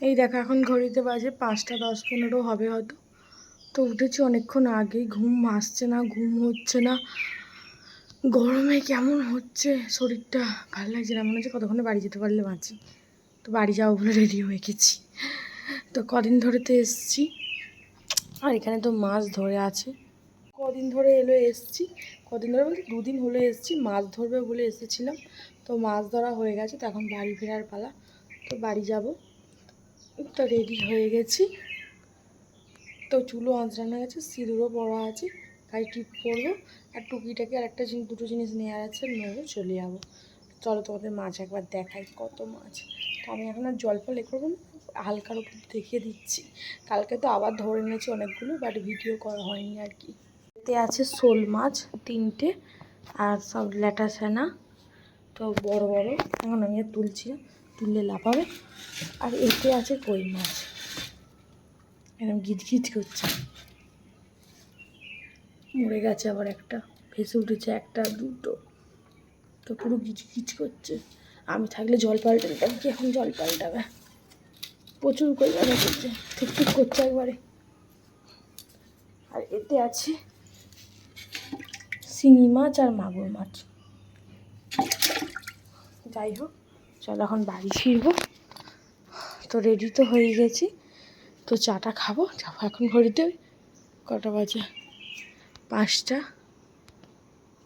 এই দেখো, এখন ঘড়িতে বাজে পাঁচটা দশ পনেরো, হবে হয়তো। তো উঠেছি অনেকক্ষণ আগে ঘুম আসছে না, ঘুম হচ্ছে না। গরমে কেমন হচ্ছে শরীরটা? ভালো লাগছে না, মনে হচ্ছে কতক্ষণে বাড়ি যেতে পারলে বাঁচি। তো বাড়ি যাব বলে রেডি হয়ে গেছি। তো কদিন ধরে তো এসছি, আর এখানে তো মাছ ধরে আছে। কদিন ধরে এলো এসছি, কদিন ধরে বলতে দুদিন হলো এসছি, মাছ ধরবে বলে এসেছিলাম। তো মাছ ধরা হয়ে গেছে, তো এখন বাড়ি ফেরার পালা, তো বাড়ি যাব। তো রেডি হয়ে গেছি। তো চুলো আঁচড়ানো গেছে, সিঁদুরও পড়া আছে, তাই টিপ করব। আর টুকিটাকে আর একটা জিনিস দুটো জিনিস নেওয়ার আছে নেব চলে যাব। চলো তোমাদের মাছ একবার দেখাই কত মাছ। তো আমি এখন আর জল ফল এ করব হালকার উপর দেখিয়ে দিচ্ছি। কালকে তো আবার ধরে নিয়েছি অনেকগুলো বাট ভিডিও করা হয়নি আর কি। এতে আছে শোল মাছ তিনটে, আর সব ল্যাটা সেনা তো বড় বড়, এখন আমি আর তুলছি তুললে লাফাবে আর এতে আছে কই মাছ? এরকম গিজ গিজ করছে। মরে গেছে আবার একটা, ভেসে উঠেছে একটা, দুটো। তো পুরো গিজ গিজ করছে। আমি থাকলে জল পাল্টে দিতাম কি এখন জল পাল্টাবে? প্রচুর কই মাছ করছে, ঠিক ঠিক করছে একবারে। আর এতে আছে শিঙি মাছ আর মাগুর মাছ। যাই হোক। চল এখন বাড়ি ফিরবো। তো রেডি তো হয়ে গেছি। তো চাটা খাব যাব এখন ঘড়িতে কটা বাজে? পাঁচটা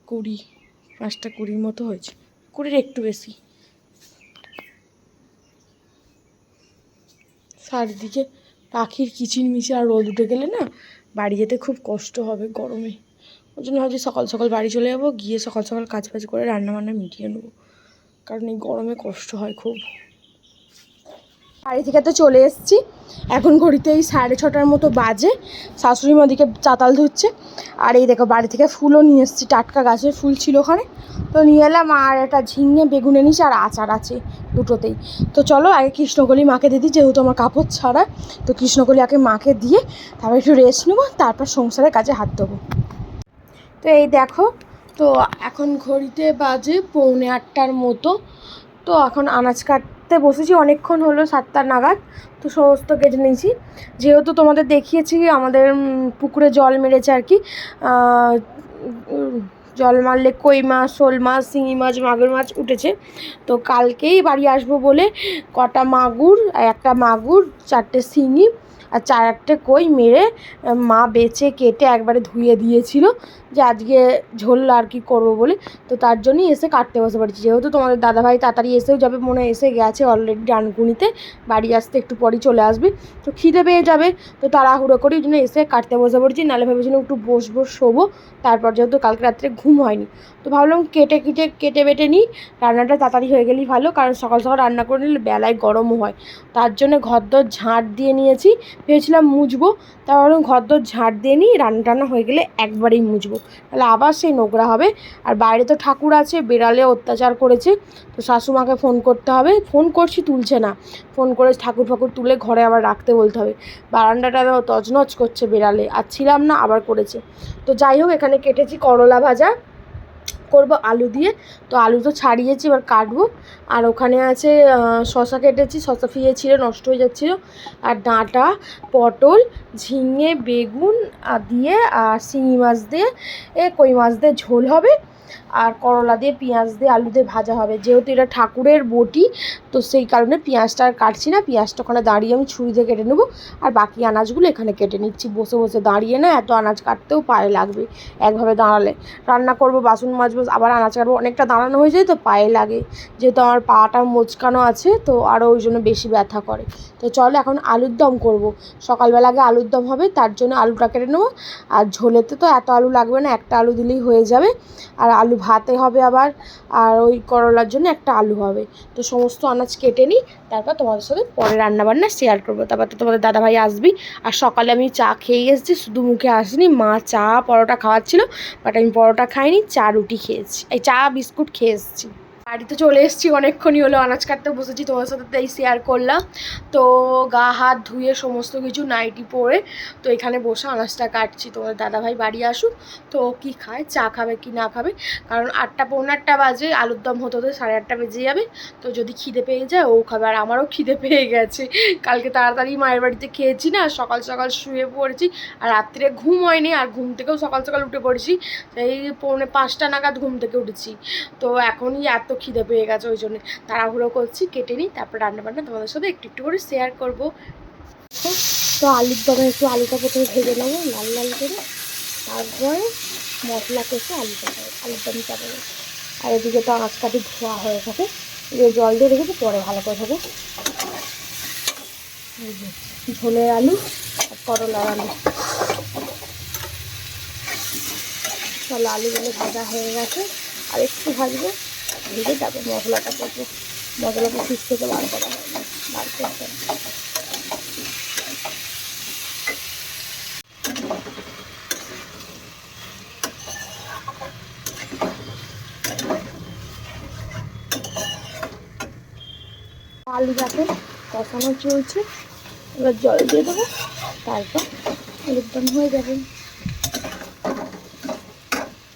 কুড়ি, পাঁচটা কুড়ির মতো হয়েছে। কুড়ির একটু বেশি। চারিদিকে পাখির কিচিরমিচির আর রোদ উঠে গেলে না বাড়ি যেতে খুব কষ্ট হবে গরমে। ওই জন্য ভাবছি সকাল সকাল বাড়ি চলে যাব, গিয়ে সকাল সকাল কাজ বাজ করে রান্না বান্না মিটিয়ে নেব। কারণ এই গরমে কষ্ট হয় খুব। বাড়ি থেকে তো চলে এসেছি। এখন ঘড়িতে এই সাড়ে ছটার মতো বাজে। শাশুড়ি মাদিকে চাতাল ধুচ্ছে আর এই দেখো, বাড়ি থেকে ফুলও নিয়ে এসেছি। টাটকা গাছের ফুল ছিল ওখানে। তো নিয়ে এলাম আর একটা ঝিঙে, বেগুন এনেছি আর আচার আছে দুটোতেই। তো চলো, আগে কৃষ্ণকলি মাকে দিদি যেহেতু আমার কাপড় ছাড়া। তো কৃষ্ণকলি আগে মাকে দিয়ে তারপর একটু রেস্ট নেব, তারপর সংসারের কাজে হাত দেবো তো এই দেখো তো এখন ঘড়িতে বাজে পৌনে আটটার মতো। তো এখন আনাজ কাটতে বসেছি, অনেকক্ষণ হলো সাতটা নাগাদ। তো সমস্ত কেটে নিয়েছি। যেহেতু তোমাদের দেখিয়েছি, আমাদের পুকুরে জল মেরেছে আর কি। জল মারলে কই মাছ, শোল মাছ, শিঙি মাছ, মাগুর মাছ উঠেছে। তো কালকেই বাড়ি আসব বলে কটা মাগুর, একটা মাগুর, চারটে শিঙি আর চার একটা কই মেরে মা বেছে কেটে একবারে ধুয়ে দিয়েছিল। যে আজকে ঝোল আর কি করব বলে, তো তার জন্যই এসে কাটতে বসে পড়েছি। যেহেতু তোমাদের দাদাভাই তাড়াতাড়ি এসেও যাবে, মনে এসে গেছে অলরেডি ডানকুনিতে, বাড়ি আসতে একটু পরই চলে আসবে। তো খিদে পেয়ে যাবে, তো তাড়াহুড়ো করে ওই জন্য এসে কাটতে বসে পড়েছি, নাহলে ভেবেছিলাম একটু বসবো, শোবো, তারপর যেহেতু কালকে রাত্রে ঘুম হয়নি। তো ভাবলাম কেটে কেটে কেটে বেটে নিই, রান্নাটা তাড়াতাড়ি হয়ে গেলেই ভালো, কারণ সকাল সকাল রান্না করে নিলে বেলায় গরমও হয়। তার জন্য ঘরদোর ঝাঁট দিয়ে নিয়েছি, ভেবেছিলাম মুছবো তা ভাবলাম ঘরদোর ঝাঁট দিয়ে নিই, রান্না টান্না হয়ে গেলে একবারেই মুছবো। তাহলে আবার সেই নোংরা হবে। আর বাইরে তো ঠাকুর আছে, বেড়ালে অত্যাচার করেছে। তো শাশুমাকে ফোন করতে হবে। ফোন করছি, তুলছে না। ফোন করে ঠাকুর ফাকুর তুলে ঘরে আবার রাখতে বলতে হবে। বারান্দাটা তজনজ করছে বেড়ালে। আর ছিলাম না, আবার করেছে। তো যাই হোক, এখানে কেটেছি করলা ভাজা। করব আলু দিয়ে। তো আলু তো ছাড়িয়েছি, এবার কাটবো। আর ওখানে আছে শশা কেটেছি শশা ফিয়ে ছিল নষ্ট হয়ে যাচ্ছিল। আর ডাঁটা, পটল, ঝিঙে, বেগুন দিয়ে, আর শিঙি মাছ দিয়ে কই মাছ দিয়ে ঝোল হবে। আর করলা দিয়ে, পেঁয়াজ দিয়ে, আলু দিয়ে ভাজা হবে। যেহেতু এটা ঠাকুরের বটি, তো সেই কারণে পেঁয়াজটা আর কাটছি না। পেঁয়াজটা ওখানে দাঁড়িয়ে আমি ছুরি দিয়ে কেটে নেব। আর বাকি আনাজগুলো এখানে কেটে নিচ্ছি। বসে বসে দাঁড়িয়ে না এত আনাজ কাটতেও পায়ে লাগবে একভাবে দাঁড়ালে। রান্না করব, বাসন মাজবো, আবার আনাজ কাটবো। অনেকটা দাঁড়ানো হয়ে যায় তো পায়ে লাগে। যেহেতু আমার পাটা মোচকানো আছে, তো আরও ওই জন্য বেশি ব্যথা করে। তো চলো এখন আলুর দম করব। সকালবেলা আগে আলুর দম হবে, তার জন্য আলুটা কেটে নেব। আর ঝোলেতে তো এত আলু লাগবে না, একটা আলু দিলেই হয়ে যাবে। আর আলু ভাতে হবে আবার, আর ওই করলার জন্য একটা আলু হবে। তো সমস্ত আনাজ কেটে নিই, তারপর তোমাদের সাথে পরে রান্নাবান্না শেয়ার করব। তারপর তো তোমাদের দাদাভাই আসবি, আর সকালে আমি চা খেয়ে এসেছি, শুধু মুখে আসিনি, মা চা, পরোটা খাওয়াচ্ছিল বাট আমি পরোটা খাইনি, চা রুটি খেয়েছি, এই চা, বিস্কুট খেয়ে এসেছি। বাড়িতে চলে এসেছি অনেকক্ষণই হলো, আনাজ কাটতে বসেছি, তোমার সাথে তাই শেয়ার করলাম। তো গা, হাত ধুয়ে সমস্ত কিছু নাইটি পরে, তো এখানে বসে আনাজটা কাটছি। তোমার দাদাভাই বাড়ি আসুক, তো কী খায়, চা খাবে কি না খাবে? কারণ আটটা, পৌনে আটটা বাজে, আলুর দম হতে হতে সাড়ে আটটা বেজে যাবে। তো যদি খিদে পেয়ে যায়, ও খাবে। আর আমারও খিদে পেয়ে গেছে। কালকে তাড়াতাড়ি মায়ের বাড়িতে খেয়েছি না, সকাল সকাল শুয়ে পড়েছি, আর রাত্রে ঘুম হয়নি, আর ঘুম থেকেও সকাল সকাল উঠে পড়েছি। এই পৌনে পাঁচটা নাগাদ ঘুম থেকে উঠেছি। তো এখনই এত খিদে পেয়ে গেছে, ওই জন্য তাড়াহুড়ো করছি, কেটে নিই, তারপর রান্নাবান্না তোমাদের সাথে একটু একটু করে শেয়ার করব। তো আলুর দমে একটু আলুটা প্রথমে ভেজে নেব, লাল লাল করে, তারপরে মশলা কষে আলুটা দেবো, আলুর দম চাপাবো আর এদিকে তো আঁচ কাটি ধোয়া হয়ে গেছে, এদিকে জল দিয়ে রেখেছি, পরে ভালো করে যে, ঝোলের আলু আর করলার আলু। চলো আলুগুলো ভাজা হয়ে গেছে, আর একটু ভাজবো। ভেজে তারপর মশলাটা করব মশলাটা ফিস থেকে বার করা হবে বার করতে। আলু যাতে কষানো চলছে, এবার জল দিয়ে দেবো, তারপর হয়ে যাবে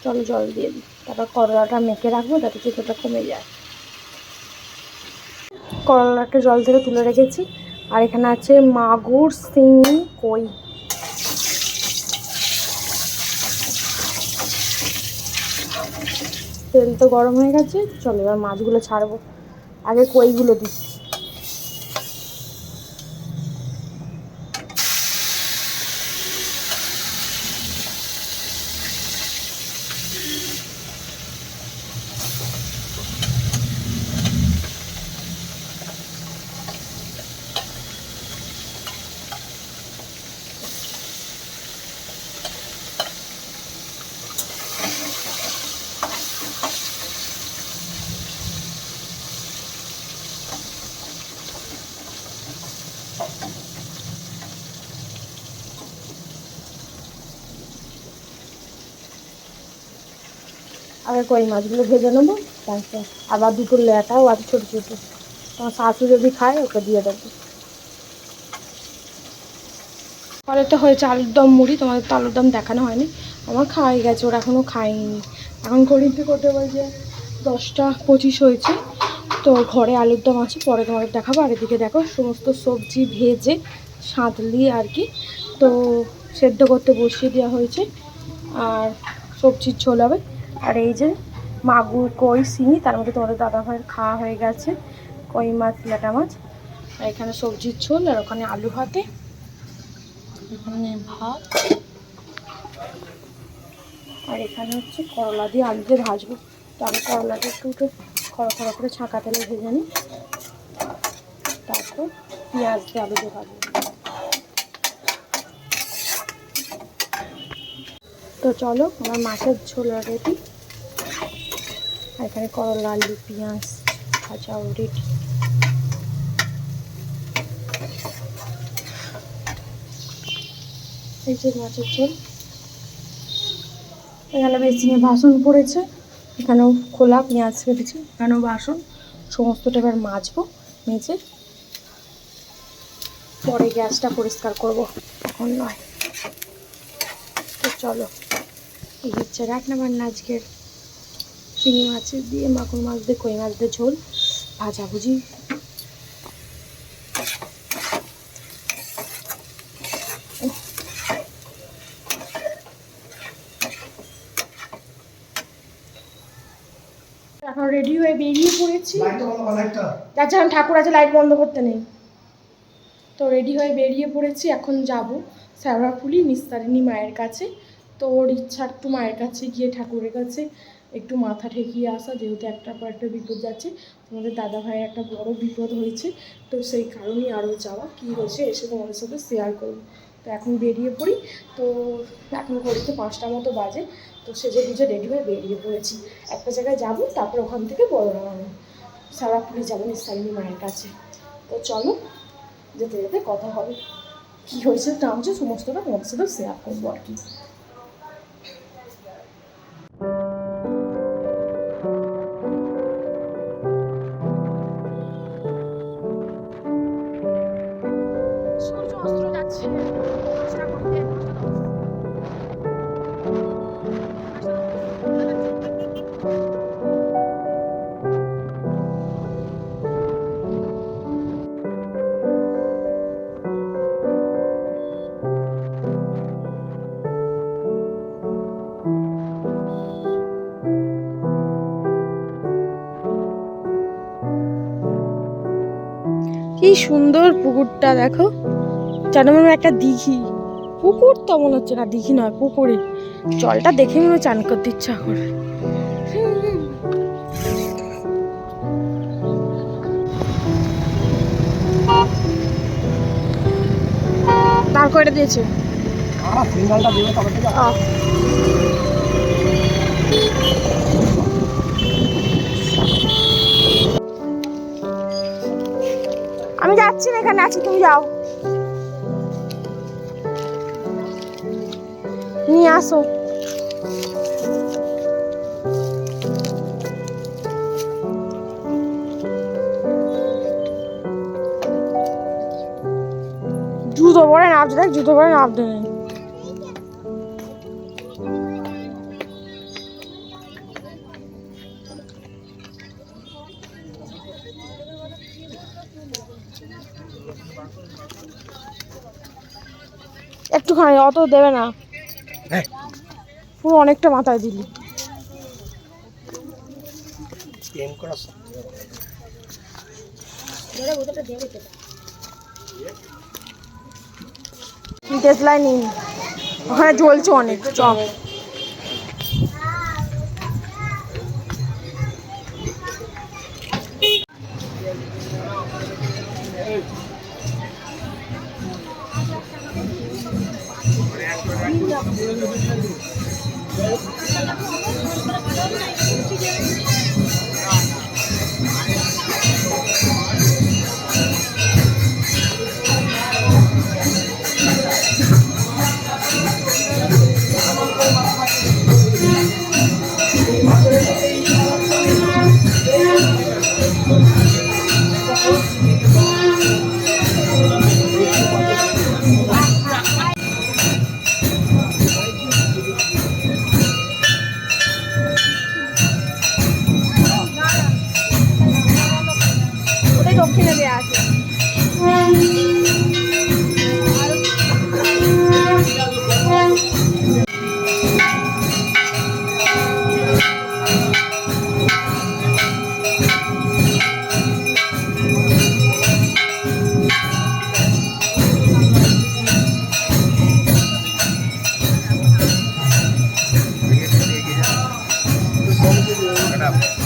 চলো জল দিয়ে দিই। তারপর করলাটা মেখে রাখব, যাতে চিকোটা কমে যায়। করলাটা জল থেকে তুলে রেখেছি। আর এখানে আছে মাগুর শিঙি কই। তেল তো গরম হয়ে গেছে, চলো এবার মাছগুলো ছাড়বো। আগে কইগুলো দিই আগে কই মাছগুলো ভেজে নেব, তারপর আবার দুটো ল্যাটাও আছে ছোটো ছোটো। তোমার শাশু যদি খায়, ওকে দিয়ে দেবো। পরে তো হয়েছে আলুর দম মুড়ি, তোমাদের তো আলুর দম দেখানো হয়নি। আমার খাওয়াই গেছে, ওরা এখনও খায়নি। এখন ঘড়িতে করতে বলছে দশটা পঁচিশ হয়েছে, তো ঘরে আলুর দম আছে, পরে তোমাদের দেখাবো। আর এদিকে দেখো, সমস্ত সবজি ভেজে, সাঁতলি আর কি, তো সেদ্ধ করতে বসিয়ে দেওয়া হয়েছে। আর সবজির ঝোল হবে। আর এই যে মাগুর, কই শিঙি তার মধ্যে তোমাদের দাদা ভাইয়ের খাওয়া হয়ে গেছে। কই মাছ, লেটা মাছ। আর এখানে সবজির ঝোল, আর ওখানে আলু ভাতে। এখানে ভাত। আর এখানে হচ্ছে করলা দিয়ে আলু দিয়ে ভাজবো। তো আমি করলাটা একটু একটু খড়া খড়া করে ছাঁকা তেলে ভেজে নিই। তারপর পেঁয়াজ দিয়ে আলু দিয়ে ভাজবো। তো চলো, আমার মাছের ঝোল রেডি এখানে করলা, আলু, পেঁয়াজ ভাজাও রেডি এই যে মাছের ঝোল। এখানে বেসিনে বাসন পড়েছে। এখানেও খোলা পেঁয়াজ কেটেছি। এখানেও বাসন। সমস্তটা এবার মাজবো, মেজে। পরে গ্যাসটা পরিষ্কার করব। এখন নয়। তো চলো। এই হচ্ছে রান্না বান্না আজকের। চিংড়ি মাছের দিয়ে মাগুর মাছ দিয়ে কই মাছ দিয়ে ঝোল ভাজাভুজি এখন রেডি হয়ে বেরিয়ে পড়েছি। এখন ঠাকুর আছে লাইট বন্ধ করতে নেই। তো রেডি হয়ে বেরিয়ে পড়েছি এখন যাব শ্যাওড়াফুলি নিস্তারিণী মায়ের কাছে। তো ওর ইচ্ছা একটু মায়ের কাছে গিয়ে ঠাকুরের কাছে একটু মাথা ঠেকিয়ে আসা, যেহেতু একটার পর একটা বিপদ যাচ্ছে, তোমাদের দাদা ভাইয়ের একটা বড় বিপদ হয়েছে, তো সেই কারণেই আরও যাওয়া। কী হয়েছে এসে তোমাদের সাথে শেয়ার করব। তো এখন বেরিয়ে পড়ি, তো এখন ঘড়িতে পাঁচটা মতো বাজে, তো সেজে গুজে রেডি হয়ে বেরিয়ে পড়েছি। একটা জায়গায় যাব, তারপর ওখান থেকে বড় নামাবো সারাপুরি যাব নিস্তারিণী মায়ের কাছে। তো চলো, যেতে যেতে কথা হবে। কী হয়েছে না হচ্ছে সমস্তটা তোমাদের সাথে শেয়ার করব আর কি। কি সুন্দর পুকুরটা দেখো। যেন মনে একটা দিঘি। পুকুর তো মনে হচ্ছে না দিঘি নয় পুকুরে জলটা দেখে মনে চান করতে ইচ্ছা করে। দাঁড় করে দিয়েছে। দেবে তবে যাচ্ছি না, এখানে আছি, তুমি যাও। নিয়ে আসো। জুতো পরে নামছে দেখ জুতো পরে নামতে নেই একটুখানি অত দেবে না। হ্যাঁ। পুরো অনেকটা মাথায় দিলি। টেসলাই নিন ওখানে জ্বলছে অনেক চ যদি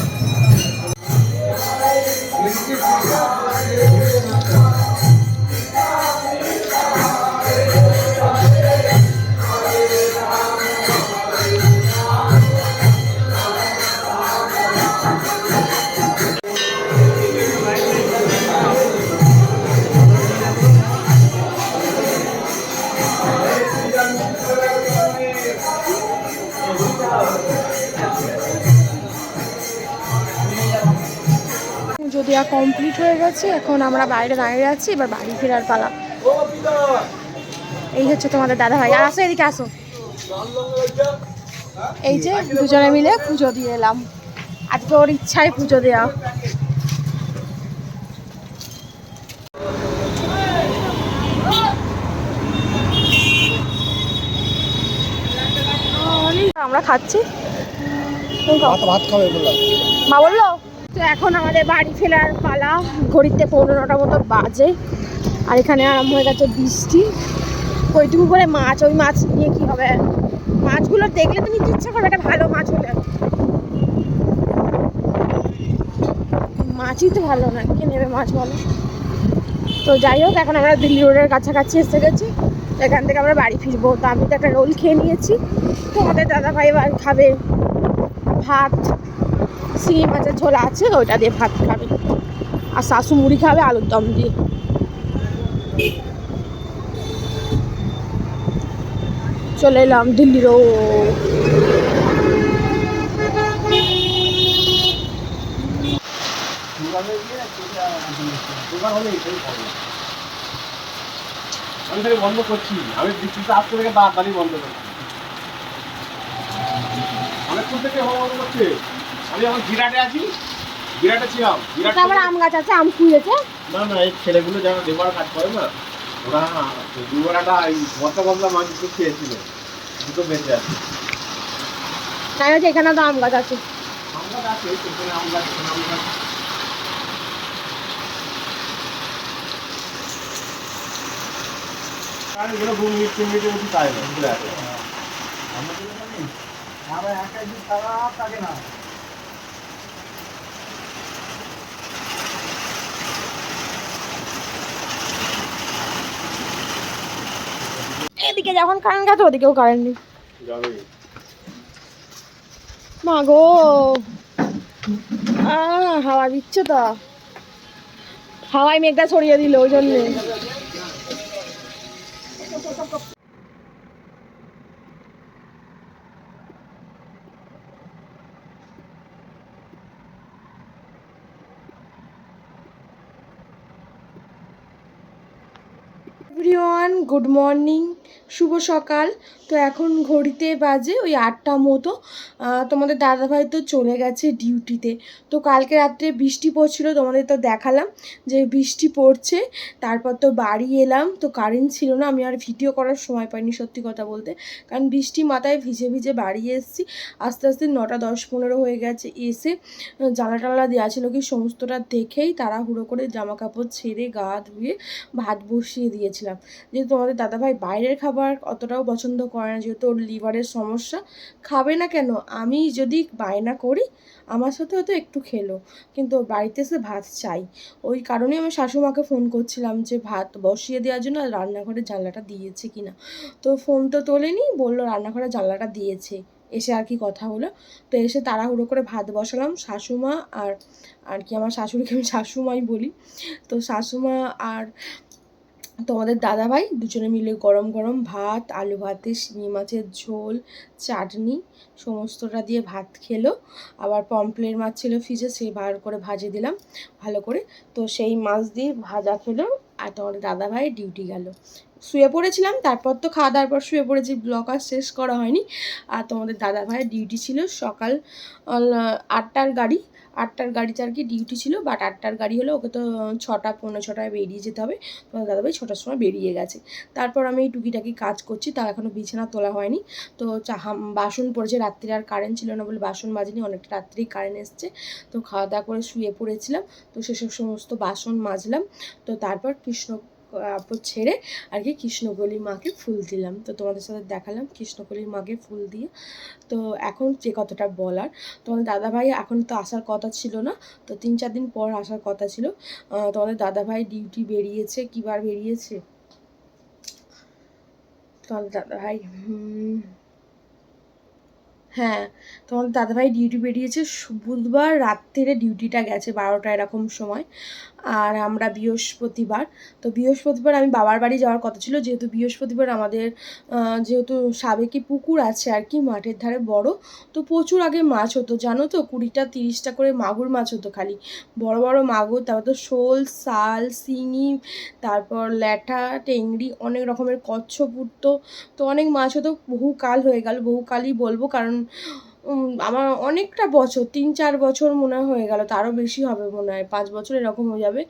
কমপ্লিট হয়ে গেছে এখন আমরা বাইরে দাঁড়িয়ে আছি এবার বাড়ি ফেরার পালা। এই হচ্ছে তোমাদের দাদা ভাই আর আসো এদিকে আসো। এই যে দুজনে মিলে পুজো দিয়ে এলাম। আজকে ওর ইচ্ছায় পুজো দেওয়া আমরা খাচ্ছি। ভাত খাবে মা বলল? তো এখন আমাদের বাড়ি ফেরার পালা। ঘড়িতে পনেরোটা মতো বাজে। আর এখানে আরম্ভ হয়ে গেছে বৃষ্টি। ওইটুকু করে মাছ, ওই মাছ নিয়ে কি হবে? মাছগুলো দেখলে তো নিতে ইচ্ছা করে একটা ভালো মাছ হলে। মাছই তো ভালো না, কে নেবে মাছ বলো? তো যাই হোক, এখন আমরা দিল্লি রোডের কাছাকাছি এসে গেছি। এখান থেকে আমরা বাড়ি ফিরবো। তো আমি তো একটা রোল খেয়ে নিয়েছি। তো আমাদের দাদা ভাই এবার খাবে ভাত। শিঙি মাছের ঝোল আছে, ওইটা দিয়ে ভাত খাবে। আর শাশু মুড়ি খাবে, আলুর দম দিয়ে। চলে এলাম দিল্লি রোড। আমি বন্ধ করছি। আমি থেকে বন্ধ করছি। অনেকক্ষণ থেকে হওয়া আমি এখন বিরাটে আছি। বিরাটে ছিলাম। বিরাট তারপর আম গাছ আছে আম না না এই ছেলেগুলো যারা লেবার কাজ করে না ওরা দুবেলাটা এই মশলা মশলা মাছ দুটো খেয়েছিল। দুটো বেঁচে আছে। তাই হচ্ছে এখানে তো আম গাছ আছে। আমরা গাছ এই সেখানে আম গাছ এখানে আম গাছ। আর এগুলো দু মিনিট তিন মিনিটের মধ্যে তাই না? ঘুরে আসে আমরা একাই দিন সারা থাকে না। এদিকে যখন কারেন্ট গেছে ওদিকেও কারেন্ট নেই। মা গো। হাওয়া দিচ্ছে তো। হাওয়ায় মেঘটা ছড়িয়ে দিল ওই জন্য। এভরিওয়ান গুড মর্নিং শুভ সকাল। তো এখন ঘড়িতে বাজে ওই আটটা মতো। তোমাদের দাদাভাই তো চলে গেছে ডিউটিতে। তো কালকে রাত্রে বৃষ্টি পড়ছিল, তোমাদের তো দেখালাম যে বৃষ্টি পড়ছে। তারপর তো বাড়ি এলাম, তো কারেন্ট ছিল না, আমি আর ভিডিও করার সময় পাইনি সত্যি কথা বলতে। কারণ বৃষ্টি মাথায় ভিজে ভিজে বাড়ি এসেছি। আস্তে আস্তে নটা দশ পনেরো হয়ে গেছে, এসে জানলা টালা দেওয়া ছিল কি সমস্তটা দেখেই তাড়াহুড়ো করে জামা কাপড় ছেড়ে গা ধুয়ে ভাত বসিয়ে দিয়েছিলাম। যেহেতু আমাদের দাদাভাই বাইরের খাবার অতটাও পছন্দ করে না, যেহেতু ওর লিভারের সমস্যা। খাবে না কেন? আমি যদি বায়না করি, আমার সাথে হয়তো একটু খেলো। কিন্তু বাড়িতে এসে ভাত চাই। ওই কারণেই আমি শাশুমাকে ফোন করছিলাম যে, ভাত বসিয়ে দেওয়ার জন্য রান্নাঘরের জানলাটা দিয়েছে কিনা তো ফোন তো তোলেনি, বলল রান্নাঘরের জানলাটা দিয়েছে। এসে আর কি কথা হলো? তো এসে তাড়াহুড়ো করে ভাত বসালাম। শাশুমা আর আর কি আমার শাশুড়িকে আমি শাশুমাই বলি। তো শাশুমা আর তোমাদের দাদাভাই দুজনে মিলে গরম গরম ভাত, আলু ভাতে, শিঙি মাছের ঝোল, চাটনি, সমস্তটা দিয়ে ভাত খেলো। আবার পমপ্লেট মাছ ছিল ফ্রিজে সেই বার করে ভাজে দিলাম, ভালো করে। তো সেই মাছ দিয়ে ভাজা খেলো আর তোমাদের দাদাভাই ডিউটি গেল। শুয়ে পড়েছিলাম, তারপর তো খাওয়া দাওয়ার পর শুয়ে পড়েছি ব্লগ আর শেষ করা হয়নি। আর তোমাদের দাদাভাইয়ের ডিউটি ছিল সকাল আটটার গাড়ি। আটটার গাড়িতে আর কি ডিউটি ছিল বাট আটটার গাড়ি হলো, ওকে তো ছটা পনেরো ছটায় বেরিয়ে যেতে হবে। তোমার দাদাভাই ছটার সময় বেরিয়ে গেছে। তারপর আমি এই টুকিটাকি কাজ করছি, তার এখনও বিছানা তোলা হয়নি। তো বাসন পড়েছে, রাত্রিরে আর কারেন্ট ছিল না বলে বাসন মাজিনি, অনেকটা রাত্রেই কারেন্ট এসছে। তো খাওয়া দাওয়া করে শুয়ে পড়েছিলাম, তো সেসব সমস্ত বাসন মাজলাম। তো তারপর কৃষ্ণ কাপড় ছেড়ে আর কি কৃষ্ণকলির মাকে ফুল দিলাম। তো তোমাদের সাথে দেখালাম কৃষ্ণকলির মাকে ফুল দিয়ে। তো এখন যে কথাটা বলার, তোমাদের দাদাভাই এখন তো আসার কথা ছিল না, তো তিন চার দিন পর আসার কথা ছিল। তোমাদের দাদাভাই ডিউটি বেরিয়েছে কিবার বেরিয়েছে? তোমাদের দাদাভাই হ্যাঁ তোমাদের দাদাভাই ডিউটি বেরিয়েছে বুধবার রাত্রিরে ডিউটিটা গেছে বারোটা এরকম সময়। আর আমরা বৃহস্পতিবার। তো বৃহস্পতিবার আমি বাবার বাড়ি যাওয়ার কথা ছিল। যেহেতু বৃহস্পতিবার আমাদের যেহেতু সাবেকি পুকুর আছে আর কি, মাঠের ধারে বড়, তো প্রচুর আগে মাছ হতো। জানো তো, কুড়িটা, তিরিশটা করে মাগুর মাছ হতো খালি। বড় বড় মাগুর, তারপর তো শোল, শাল, শিঙি, তারপর ল্যাঠা টেংরি অনেক রকমের কচ্ছপ উঠতো। তো অনেক মাছ হতো। বহু কাল হয়ে গেল। বহু কালই বলব, কারণ আমার অনেকটা বছর, তিন চার বছর মনে হয় গেল, তারও বেশি হবে মনে হয়, পাঁচ বছর এরকম হয়ে যাবে।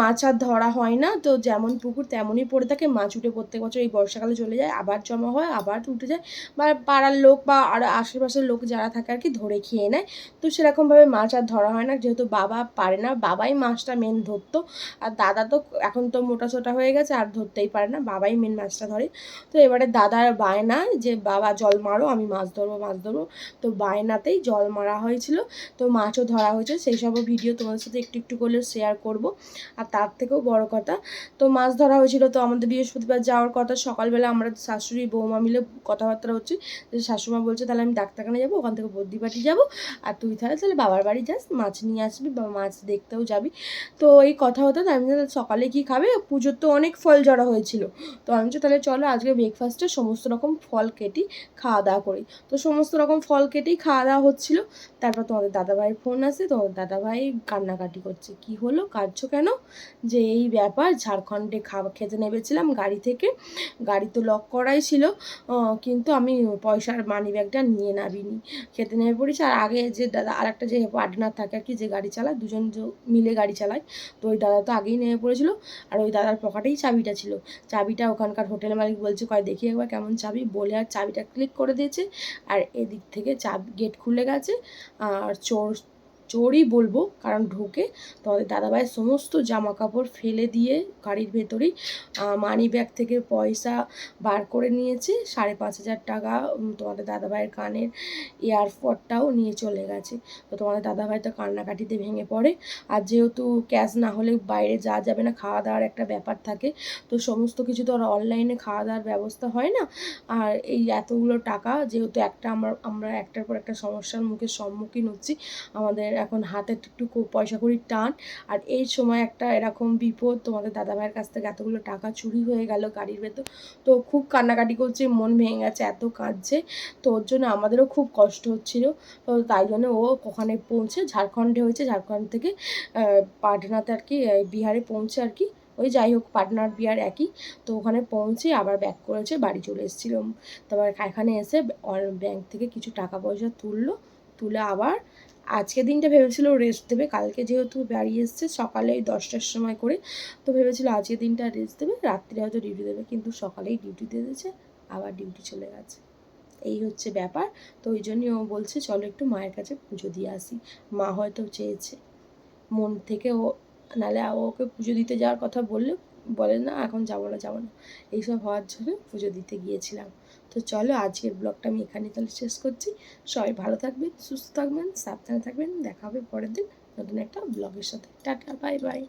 মাছ আর ধরা হয় না, তো যেমন পুকুর তেমনই পড়ে থাকে, মাছ উঠে প্রত্যেক বছর এই বর্ষাকালে চলে যায়, আবার জমা হয়, আবার উঠে যায়, বা পাড়ার লোক বা আর আশেপাশের লোক যারা থাকে আর কি ধরে খেয়ে নেয়, তো সেরকমভাবে মাছ আর ধরা হয় না, যেহেতু বাবা পারে না, বাবাই মাছটা মেন ধরতো, আর দাদা তো এখন তো মোটা সোটা হয়ে গেছে, আর ধরতেই পারে না, বাবাই মেন মাছটা ধরে, তো এবারে দাদার বায় বায়না যে বাবা, জল মারো, আমি মাছ ধরবো মাছ ধরবো। তো বায়নাতেই জল মারা হয়েছিল, তো মাছও ধরা হয়েছে সেই সব ভিডিও তোমাদের সাথে একটু একটু করলে শেয়ার করব। আর তার থেকেও বড় কথা, তো মাছ ধরা হয়েছিল তো আমাদের বৃহস্পতিবার যাওয়ার কথা, সকালবেলা আমরা শাশুড়ি বৌমা মিলে কথাবার্তা হচ্ছে, যে শাশুমা বলছে, তাহলে আমি ডাক্তারখানে যাব, ওখান থেকে বদ্যিবাটি যাব, আর তুই তাহলে তাহলে বাবার বাড়ি যাস, মাছ নিয়ে আসবি বা মাছ দেখতেও যাবি। তো এই কথা হতো আমি সকালে কি খাবে? পুজোর তো অনেক ফল জড়া হয়েছিল, তো আমি তাহলে চলো, আজকে ব্রেকফাস্টে সমস্ত রকম ফল কেটে, খাওয়া দাওয়া করি। তো সমস্ত রকম ফল কেটেই খাওয়া দাওয়া হচ্ছিল। তারপর তোমাদের দাদাভাইয়ের ফোন আসে, তোমাদের দাদাভাই কান্নাকাটি করছে, কি হলো? কাঁদছো কেন? যে এই ব্যাপার, ঝাড়খণ্ডে খাওয়া খেতে নেমেছিলাম গাড়ি থেকে। গাড়ি তো লক করাই ছিল কিন্তু আমি পয়সার মানি ব্যাগটা নিয়ে নামিনি। খেতে নেমে পড়েছি, আর আগে যে দাদা আর একটা যে পার্টনার থাকে আর কি যে গাড়ি চালায়, দুজন মিলে গাড়ি চালায়। তো ওই দাদা তো আগেই নেমে পড়েছিল, আর ওই দাদার পকেটেই চাবিটা ছিল। চাবিটা ওখানকার হোটেল মালিক বলছে, কয়, দেখি একবার কেমন চাবি। বলে আর চাবিটা ক্লিক করে দিয়েছে, আর এদিক থেকে চাবি গেট খুলে গেছে আর চোর চোরই বলব, কারণ ঢোকে তোমাদের দাদাভাইয়ের সমস্ত জামা কাপড় ফেলে দিয়ে গাড়ির ভেতরেই মানি ব্যাগ থেকে পয়সা বার করে নিয়েছে, সাড়ে পাঁচ হাজার টাকা তোমাদের দাদাভাইয়ের কানের এয়ারপডটাও নিয়ে চলে গেছে। তো তোমাদের দাদাভাই তো কান্নাকাটিতে ভেঙে পড়ে। আর যেহেতু ক্যাশ না হলে বাইরে যাওয়া যাবে না, খাওয়া দাওয়ার একটা ব্যাপার থাকে, তো সমস্ত কিছু তো আর অনলাইনে খাওয়া দাওয়ার ব্যবস্থা হয় না। আর এই এতগুলো টাকা, যেহেতু একটা আমরা আমরা একটার পর একটা সমস্যার মুখে সম্মুখীন হচ্ছি, আমাদের এখন হাতে একটু পয়সা কড়ির টান। আর এই সময় একটা এরকম বিপদ, তোমাদের দাদাভাইয়ের কাছ থেকে এতগুলো টাকা চুরি হয়ে গেল গাড়ির ভেতর। তো খুব কান্নাকাটি করছে, মন ভেঙে গেছে, এত কাঁদছে। তো ওর জন্য আমাদেরও খুব কষ্ট হচ্ছিল। তো তাই জন্য ও ওখানে পৌঁছে, ঝাড়খণ্ডে হয়েছে। ঝাড়খণ্ড থেকে পাটনাতে আর কি বিহারে পৌঁছে আর কি। ওই যাই হোক, পাটনার বিহার একই। তো ওখানে পৌঁছে আবার ব্যাক করেছে, বাড়ি চলে এসেছিল। তারপর এখানে এসে ব্যাংক থেকে কিছু টাকা পয়সা তুললো। তুলে আবার আজকে দিনটা ভেবেছিল রেস্ট দেবে, কালকে যেহেতু বাড়ি এসছে, সকালে দশটার সময় করে, তো ভেবেছিল আজকে দিনটা রেস্ট দেবে, রাত্রে হয়তো ডিউটি দেবে, কিন্তু সকালেই ডিউটি দিয়ে দিয়েছে, আবার ডিউটি চলে গেছে। এই হচ্ছে ব্যাপার, তো ওই জন্যই ও বলছে, চলো একটু মায়ের কাছে পুজো দিয়ে আসি। মা হয়তো চেয়েছে। মন থেকে ও, নাহলে ওকে পুজো দিতে যাওয়ার কথা বললে বলে, না, এখন যাব না যাব না। এইসব হওয়ার জন্য পুজো দিতে গিয়েছিলাম। তো চলো আজকের ব্লগটা আমি এখানে তাহলে শেষ করছি। সবাই ভালো থাকবেন, সুস্থ থাকবেন, সাবধানে থাকবেন। দেখা হবে পরের দিন নতুন একটা ব্লগের সাথে। Tata bye bye